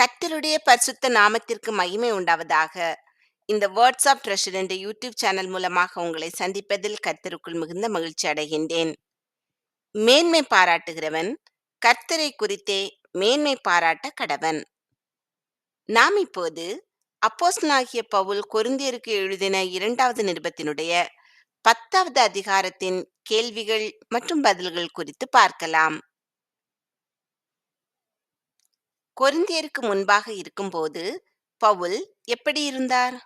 கர்த்தருடைய பரிசுத்த நாமத்திற்கு மகிமை உண்டாவதாக. இந்த வேர்ட்ஸ் ஆஃப் ட்ரெஷர் என்ற யூடியூப் சேனல் மூலமாக உங்களை சந்திப்பதில் கர்த்தருக்குள் மிகுந்த மகிழ்ச்சி அடைகின்றேன். மேன்மை பாராட்டுகிறவன் கர்த்தரை குறித்தே மேன்மை பாராட்ட கடவன். நாம் இப்போது அப்போஸ்னாகிய பவுல் கொருந்தியருக்கு எழுதின இரண்டாவது நிருபத்தினுடைய பத்தாவது அதிகாரத்தின் கேள்விகள் மற்றும் பதில்கள் குறித்து பார்க்கலாம். கொரிந்தியருக்கு முன்பாக இருக்கும்போது பவுல் எப்படி இருந்தார்?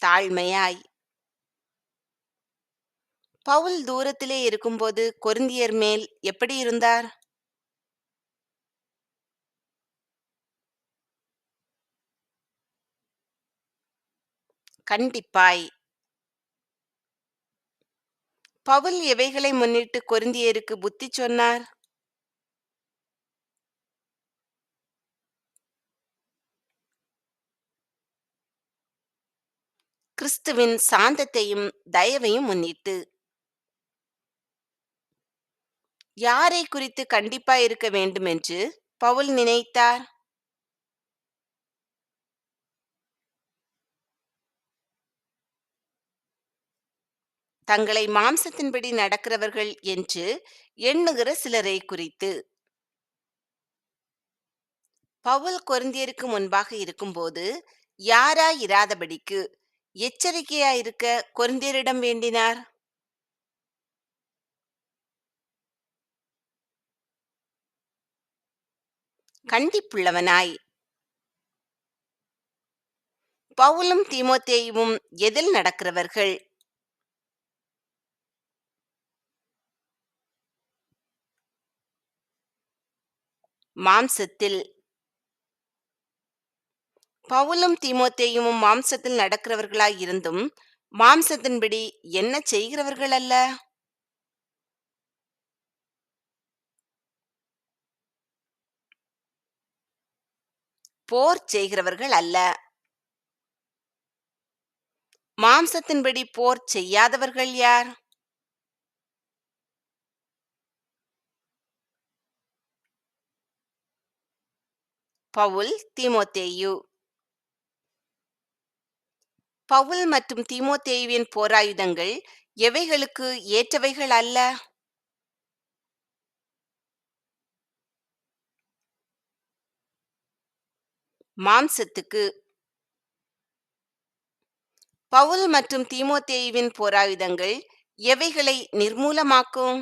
தாழ்மையாய். பவுல் தூரத்திலே இருக்கும்போது கொரிந்தியர் மேல் எப்படி இருந்தார்? கண்டிப்பாய். பவுல் எவைகளை முன்னிட்டு கொருந்தியருக்கு புத்தி சொன்னார்? கிறிஸ்துவின் சாந்தத்தையும் தயவையும் முன்னிட்டு. யாரை குறித்து கண்டிப்பா இருக்க வேண்டும் என்று பவுல் நினைத்தார்? தங்களை மாம்சத்தின்படி நடக்கிறவர்கள் என்று எண்ணுகிற சிலரை குறித்து. பவுல் கொருந்தியருக்கு முன்பாக இருக்கும்போது யாராய் இராதபடிக்கு எச்சரிக்கையாயிருக்க கொருந்தியரிடம் வேண்டினார்? கண்டிப்புள்ளவனாய். பவுலும் தீமோத்தேயுவும் எதில் நடக்கிறவர்கள்? மாம்சத்தில். பவுலும் தீமோத்தேயுவும் மாம்சத்தில் நடக்கிறவர்களாய் இருந்தும் மாம்சத்தின்படி என்ன செய்கிறவர்கள் அல்ல? போர் செய்கிறவர்கள் அல்ல. மாம்சத்தின்படி போர் செய்யாதவர்கள் யார்? பவுல் தீமோத்தேயு. பவுல் மற்றும் தீமோத்தேயுவின் போராயுதங்கள் எவைகளுக்கு ஏற்றவைகள் அல்ல? மாம்சத்துக்கு. பவுல் மற்றும் தீமோத்தேயுவின் போராயுதங்கள் எவைகளை நிர்மூலமாக்கும்?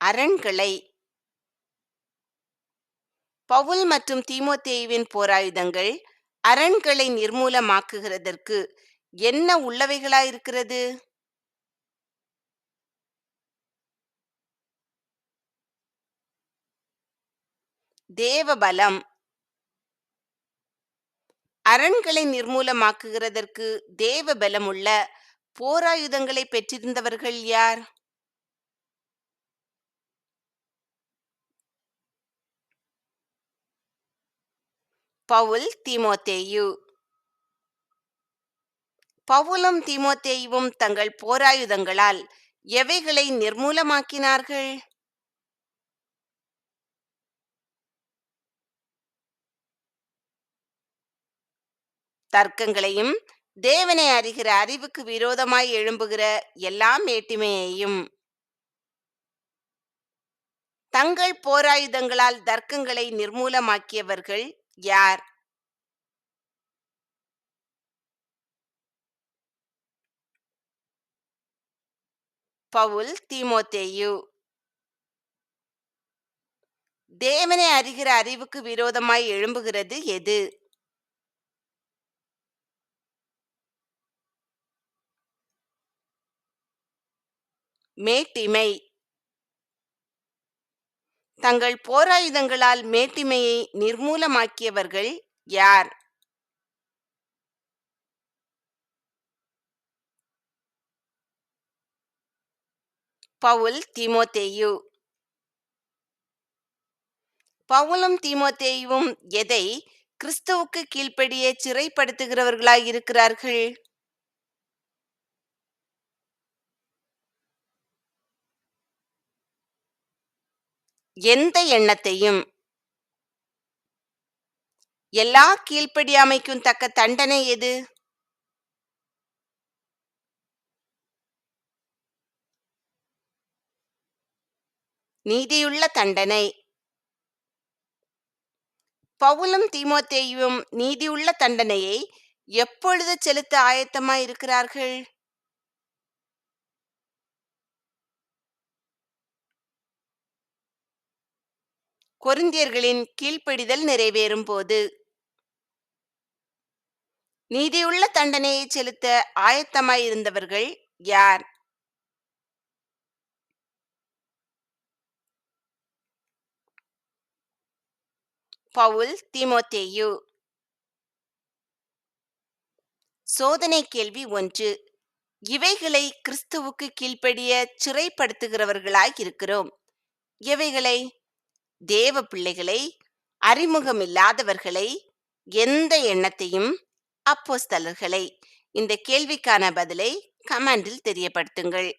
அரண்களை பவுல் மற்றும் தீமோத்தேயுவின் போராயுதங்கள் அரண்களை நிர்மூலமாக்குகிறதற்கு என்ன உள்ளவைகளாயிருக்கிறது? தேவபலம். அரண்களை நிர்மூலமாக்குகிறதற்கு தேவபலம் உள்ள போராயுதங்களை பெற்றிருந்தவர்கள் யார்? பவுல் தீமோத்தேயு. பவுலும் தீமோத்தேயுவும் தங்கள் போராயுதங்களால் எவைகளை நிர்மூலமாக்கினார்கள்? தர்க்கங்களையும் தேவனை அறிகிற அறிவுக்கு விரோதமாய் எழும்புகிற எல்லா மேட்டிமையையும். தங்கள் போராயுதங்களால் தர்க்கங்களை நிர்மூலமாக்கியவர்கள் யார் பவுல் தீமோத்தேயு. தேவனை அறிகிற அறிவுக்கு விரோதமாய் எழும்புகிறது எது? மேட்டிமை. தங்கள் போராயுதங்களால் மேட்டிமையை நிர்மூலமாக்கியவர்கள் யார்? பவுல் திமோத்தேயு. பவுலும் தீமோத்தேயுவும் எதை கிறிஸ்துவுக்கு கீழ்ப்படியே சிறைப்படுத்துகிறவர்களாய் இருக்கிறார்கள் எந்த எண்ணத்தையும். எல்லா கீழ்ப்படியாமைக்கும் தக்க தண்டனை எது? நீதியுள்ள தண்டனை. பவுலும் தீமோத்தேயும் நீதியுள்ள தண்டனையை எப்பொழுது செலுத்த ஆயத்தமாய் இருக்கிறார்கள் கொரிந்தியர்களின் கீழ்ப்படிதல் நிறைவேறும் போது நீதியுள்ள தண்டனையை செலுத்த ஆயத்தமாய் இருந்தவர்கள் யார்? பவுல் திமோத்தேயு. சோதனை கேள்வி ஒன்று. இவைகளை கிறிஸ்துவுக்கு கீழ்ப்படிய சிறைப்படுத்துகிறவர்களாய் இருக்கிறோம். எவைகளை? தேவ பிள்ளைகளை அறிமுகமில்லாதவர்களை எந்த எண்ணத்தையும் அப்போஸ்தலர்களை இந்த கேள்விக்கான பதிலை கமெண்டில் தெரியப்படுத்துங்கள்.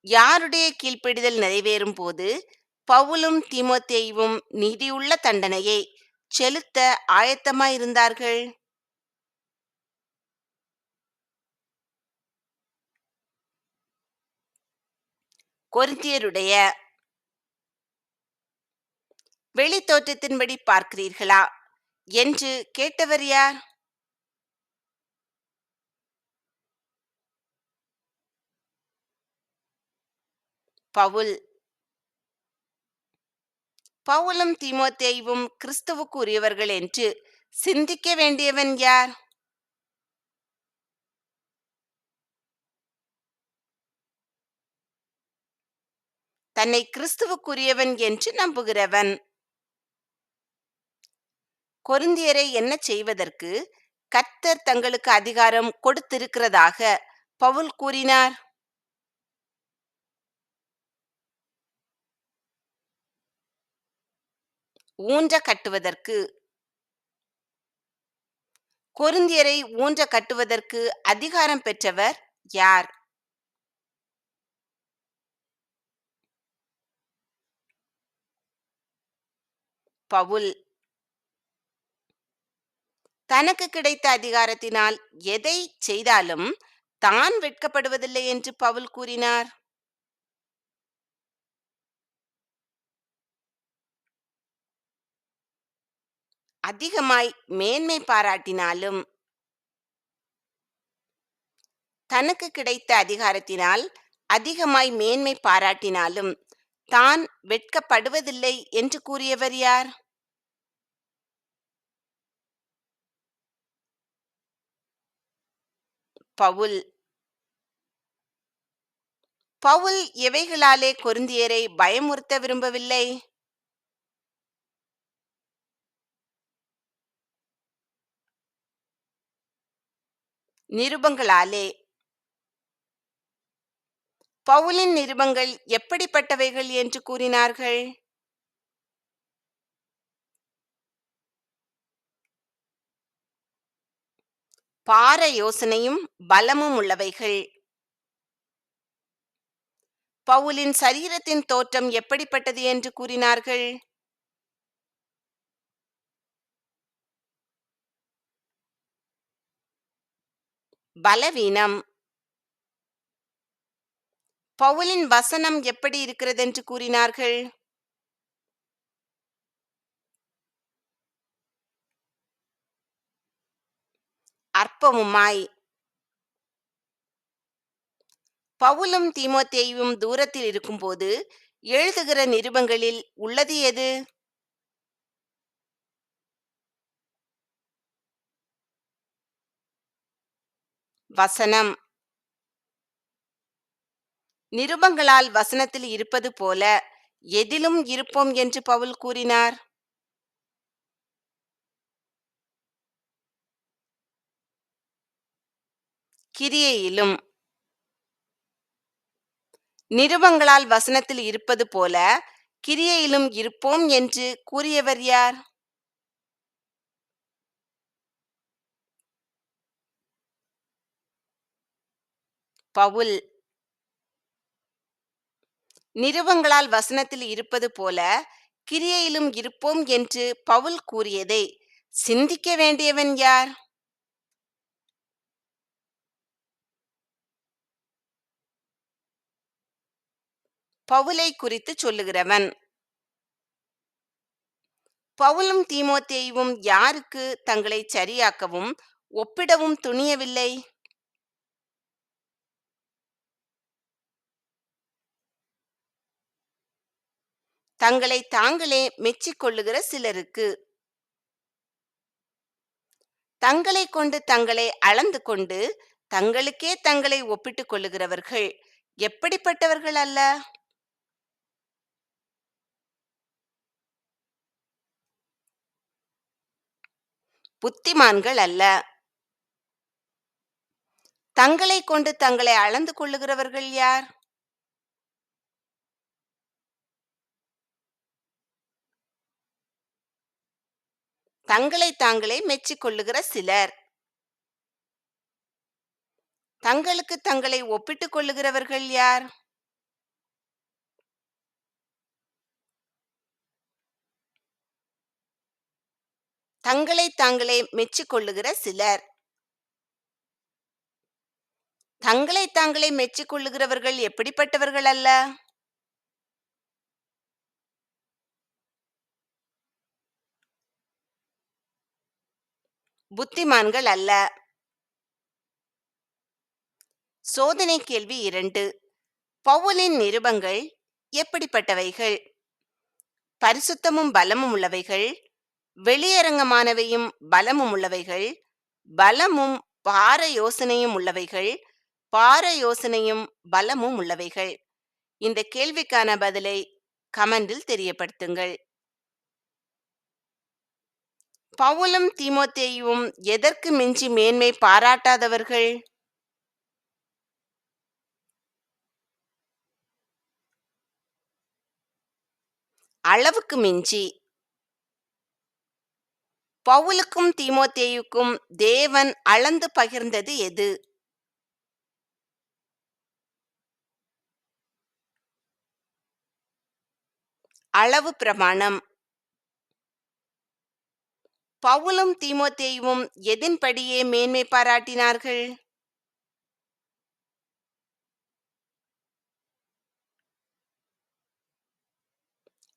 யாருடைய கீழ்ப்பிடிதல் நிறைவேறும் போது பவுலும் திமுத்தேயும் நீதியுள்ள தண்டனையை செலுத்த ஆயத்தமாயிருந்தார்கள்? கொரிந்தியருடைய வெளி தோற்றத்தின்படி பார்க்கிறீர்களா? என்று கேட்டவர் யார்? பவுல். பவுலும் திமோத்தேயும் கிறிஸ்துவுக்கு உரியவர்கள் என்று சிந்திக்க வேண்டியவன் யார்? தன்னை கிறிஸ்துவுக்குரியவன் என்று நம்புகிறவன். கொருந்தியரை என்ன செய்வதற்கு கர்த்தர் தங்களுக்கு அதிகாரம் கொடுத்திருக்கிறதாக பவுல் கூறினார். ஊன்ற கட்டுவதற்கு. கொருந்தியரை ஊன்ற கட்டுவதற்கு அதிகாரம் பெற்றவர் யார்? பவுல். தனக்கு கிடைத்த அதிகாரத்தினால் எதை செய்தாலும் தான் வெட்கப்படுவதில்லை என்று பவுல் கூறினார். அதிகமாய் மேன்மை பாராட்டினாலும் தனக்கு கிடைத்த அதிகாரத்தினால் அதிகமாய் மேன்மை பாராட்டினாலும் தான் வெட்கப்படுவதில்லை என்று கூறியவர் யார்? பவுல். பவுல் எவைகளாலே கொருந்தியரை பயமுறுத்த விரும்பவில்லை? நிருபங்களாலே. பவுலின் நிருபங்கள் எப்படிப்பட்டவைகள் என்று கூறினார்கள்? பார யோசனையும் பலமும் உள்ளவைகள். பவுலின் சரீரத்தின் தோற்றம் எப்படிப்பட்டது என்று கூறினார்கள்? பலவீனம். பவுலின் வசனம் எப்படி இருக்கிறது என்று கூறினார்கள்? அற்பமுமாய். பவுலும் தீமோத்தேயும் தூரத்தில் இருக்கும்போது எழுதுகிற நிருபங்களில் உள்ளது எது? வசனம். நிருபங்களால் வசனத்தில் இருப்பது போல எதிலும் இருப்போம் என்று பவுல் கூறினார். கிரியையிலும் நிருபங்களால் வசனத்தில் இருப்பது போல கிரியையிலும் இருப்போம் என்று கூறியவர் யார்? பவுல். நிருபங்களால் வசனத்தில் இருப்பது போல கிரியையிலும் இருப்போம் என்று பவுல் கூறியதை சிந்திக்க வேண்டியவன் யார்? பவுலை குறித்து சொல்லுகிறவன். பவுலும் தீமோத்தேயும் யாருக்கு தங்களை சரியாக்கவும் ஒப்பிடவும் துணியவில்லை? தங்களை தாங்களே மெச்சிக்கொள்ளுகிற சிலருக்கு. தங்களை கொண்டு தங்களை அளந்து கொண்டு தங்களுக்கே தங்களை ஒப்பிட்டுக் கொள்ளுகிறவர்கள் எப்படிப்பட்டவர்கள் அல்ல? புத்திமான்கள் அல்ல. தங்களை கொண்டு தங்களை அளந்து கொள்ளுகிறவர்கள் யார்? தங்களை தாங்களே மெச்சிக்கொள்ளுகிற சிலர். தங்களுக்கு தங்களை ஒப்பிட்டுக் கொள்ளுகிறவர்கள் யார்? தங்களை தாங்களே மெச்சிக்கொள்ளுகிற சிலர். தங்களை தாங்களே மெச்சிக்கொள்ளுகிறவர்கள் எப்படிப்பட்டவர்கள் அல்ல? புத்திமான்கள் அல்ல. சோதனை கேள்வி இரண்டு. பவுலின் நிருபங்கள் எப்படிப்பட்டவைகள்? பரிசுத்தமும் பலமும் உள்ளவைகள். வெளியரங்கமானவையும் பலமும் உள்ளவைகள் பலமும் பார யோசனையும் உள்ளவைகள் பார யோசனையும் பலமும் உள்ளவைகள். இந்த கேள்விக்கான பதிலை கமெண்டில் தெரியப்படுத்துங்கள். பவுலும் தீமோத்தேயும் எதற்கு மிஞ்சி மேன்மை பாராட்டாதவர்கள்? அளவுக்கு மிஞ்சி பவுலுக்கும் தீமோத்தேயுக்கும் தேவன் அளந்து பகிர்ந்தது எது? அளவு பிரமாணம். பவுலும் தீமோத்தேயுவும் எதின்படியே மேன்மை பாராட்டினார்கள்?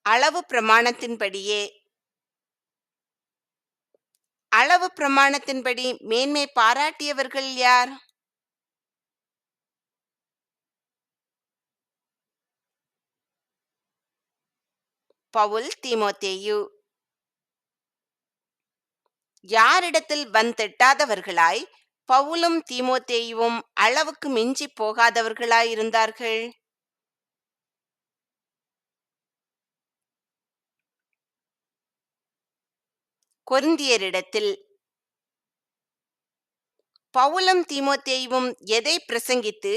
அளவு பிரமாணத்தின்படியே அளவு பிரமாணத்தின்படி மேன்மை பாராட்டியவர்கள் யார்? பவுல் தீமோத்தேயு. யாரிடத்தில் வந்தெட்டாதவர்களாய் பவுலும் தீமோத்தேயுவும் அளவுக்கு மிஞ்சி போகாதவர்களாய் இருந்தார்கள்? கொருந்தியரிடத்தில் பவுலும் தீமோத்தேயுவும் எதை பிரசங்கித்து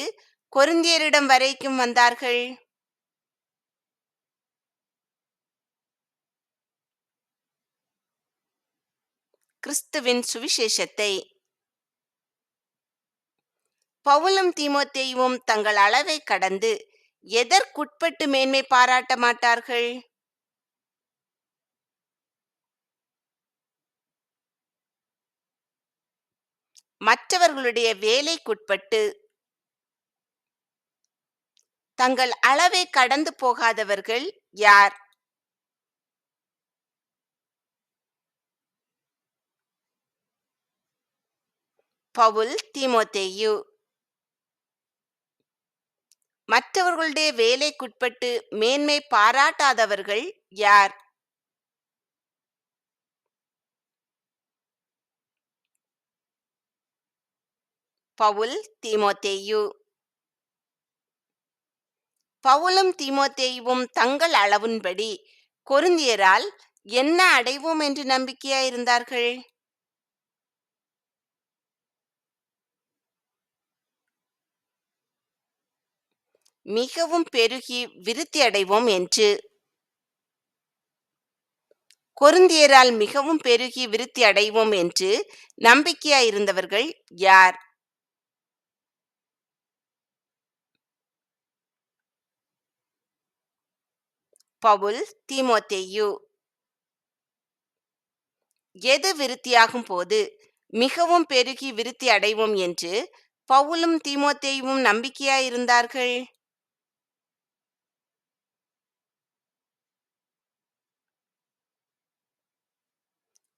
கொருந்தியரிடம் வரைக்கும் வந்தார்கள்? கிறிஸ்துவின் சுவிசேஷத்தை. பவுலும் தீமோத்தேயுவும் தங்கள் அளவை கடந்து எதற்குட்பட்டு மேன்மை பாராட்ட மாட்டார்கள்? மற்றவர்களுடைய வேலைக்குட்பட்டு தங்கள் அளவை கடந்து போகாதவர்கள் யார்? பவுல் தீமோத்தேயு. மற்றவர்களுடைய வேலைக்குட்பட்டு மேன்மை பாராட்டாதவர்கள் யார்? பவுல் தீமோத்தேயு. பவுலும் தீமோத்தேயுவும் தங்கள் அளவின்படி கொருந்தியரால் என்ன அடைவோம் என்று நம்பிக்கையாயிருந்தார்கள்? மிகவும் பெருகி விருத்தி அடைவோம் என்று. கொருந்தியரால் மிகவும் பெருகி விருத்தி அடைவோம் என்று நம்பிக்கையாயிருந்தவர்கள் யார்? பவுல் தீமோத்தேயு. எது விருத்தியாகும் போது மிகவும் பெருகி விருத்தி அடைவோம் என்று பவுலும் தீமோத்தேயுவும் நம்பிக்கையாயிருந்தார்கள்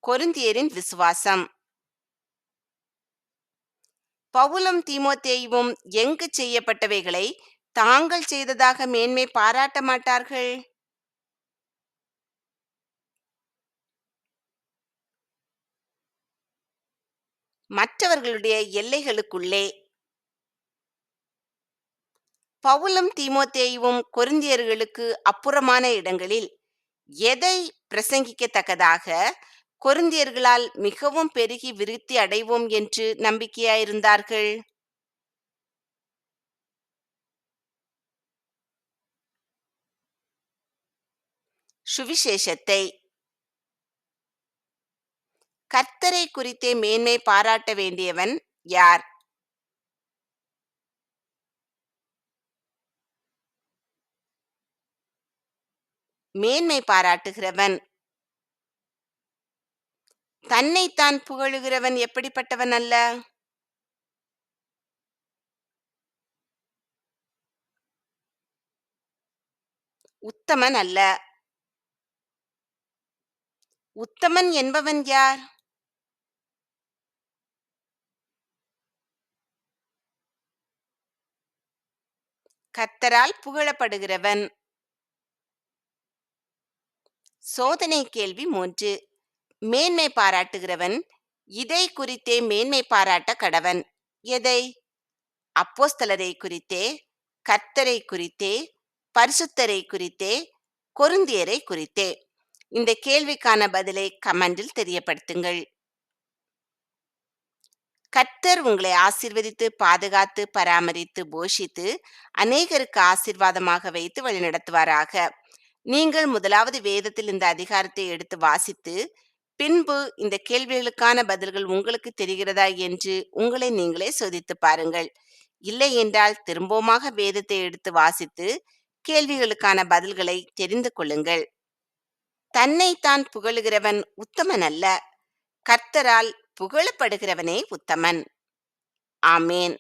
கொருந்தியரின் விசுவாசம். பவுலும் தீமோத்தேயுவும் எங்கு செய்யப்பட்டவைகளை தாங்கள் செய்ததாக மேன்மை பாராட்ட மாட்டார்கள்? மற்றவர்களுடைய எல்லைகளுக்குள்ளே. பவுலும் தீமோத்தேயும் கொருந்தியர்களுக்கு அப்புறமான இடங்களில் எதை பிரசங்கிக்கத்தக்கதாக? கொருந்தியர்களால் மிகவும் பெருகி விருத்தி அடைவோம் என்று நம்பிக்கையாயிருந்தார்கள். சுவிசேஷத்தை கர்த்தரை குறித்தே மேன்மை பாராட்ட வேண்டியவன் யார்? மேன்மை பாராட்டுகிறவன். தன்னைத்தான் புகழுகிறவன் எப்படிப்பட்டவன் அல்ல? உத்தமன் அல்ல. உத்தமன் என்பவன் யார்? கர்த்தரால் புகழப்படுகிறவன். சோதனை கேள்வி மூன்று. மேன்மை பாராட்டுகிறவன். இதை குறித்தே மேன்மை பாராட்ட கடவன். எதை? அப்போஸ்தலரை குறித்தே கர்த்தரை குறித்தே பரிசுத்தரை குறித்தே கொருந்தியரை குறித்தே. இந்த கேள்விக்கான பதிலை கமெண்டில் தெரியப்படுத்துங்கள். கர்த்தர் உங்களை ஆசிர்வதித்து பாதுகாத்து பராமரித்து போஷித்து அநேகருக்கு ஆசீர்வாதமாக வைத்து வழிநடத்துவாராக. நீங்கள் முதலாவது வேதத்தில் இந்த அதிகாரத்தை எடுத்து வாசித்து பின்பு இந்த கேள்விகளுக்கான பதில்கள் உங்களுக்கு தெரிகிறதா என்று உங்களை நீங்களே சோதித்து பாருங்கள். இல்லை என்றால் திரும்பவுமாக வேதத்தை எடுத்து வாசித்து கேள்விகளுக்கான பதில்களை தெரிந்து கொள்ளுங்கள். தன்னைத்தான் புகழுகிறவன் உத்தமன் அல்ல கர்த்தரால் புகழப்படுகிறவனே உத்தமன். ஆமேன்.